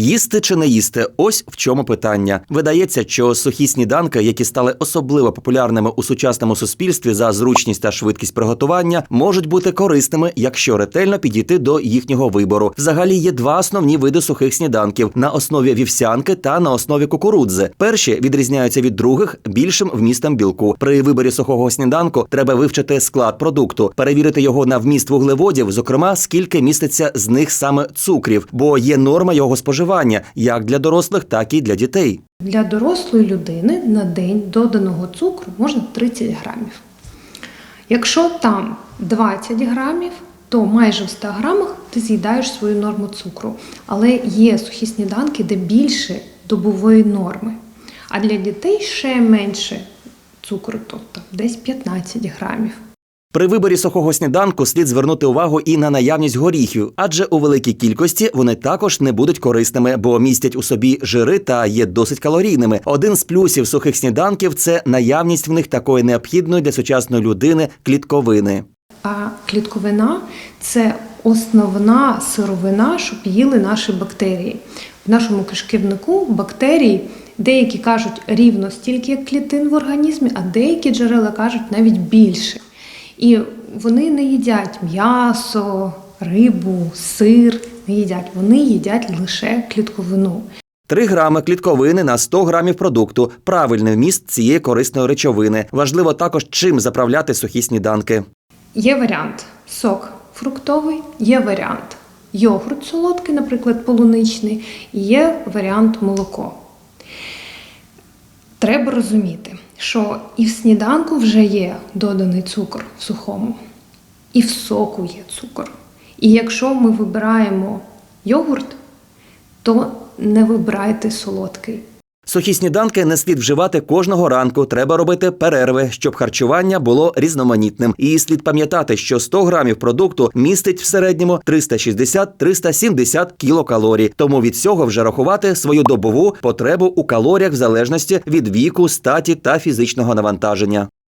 Їсти чи не їсти? Ось в чому питання. Видається, що сухі сніданки, які стали особливо популярними у сучасному суспільстві за зручність та швидкість приготування, можуть бути корисними, якщо ретельно підійти до їхнього вибору. Взагалі є два основні види сухих сніданків на основі вівсянки та на основі кукурудзи. Перші відрізняються від других більшим вмістом білку. При виборі сухого сніданку треба вивчити склад продукту, перевірити його на вміст вуглеводів, зокрема, скільки міститься з них саме цукрів, бо є норма його споживання як для дорослих, так і для дітей. Для дорослої людини на день доданого цукру можна 30 грамів. Якщо там 20 грамів, то майже в 100 грамах ти з'їдаєш свою норму цукру. Але є сухі сніданки, де більше добової норми. А для дітей ще менше цукру, тобто десь 15 грамів. При виборі сухого сніданку слід звернути увагу і на наявність горіхів, адже у великій кількості вони також не будуть корисними, бо містять у собі жири та є досить калорійними. Один з плюсів сухих сніданків це наявність в них такої необхідної для сучасної людини клітковини. А клітковина це основна сировина, щоб їли наші бактерії. В нашому кишківнику бактерії деякі кажуть рівно стільки як клітин в організмі, а деякі джерела кажуть навіть більше. І вони не їдять м'ясо, рибу, сир, не їдять. Вони їдять лише клітковину. 3 грами клітковини на 100 грамів продукту правильний вміст цієї корисної речовини. Важливо також чим заправляти сухі сніданки. Є варіант сок фруктовий, є варіант йогурт солодкий, наприклад, полуничний, і є варіант молоко. Треба розуміти, що і в сніданку вже є доданий цукор в сухому, і в соку є цукор. І якщо ми вибираємо йогурт, то не вибирайте солодкий. Сухі сніданки не слід вживати кожного ранку. Треба робити перерви, щоб харчування було різноманітним. І слід пам'ятати, що 100 грамів продукту містить в середньому 360-370 кілокалорій. Тому від цього вже рахувати свою добову потребу у калоріях в залежності від віку, статі та фізичного навантаження.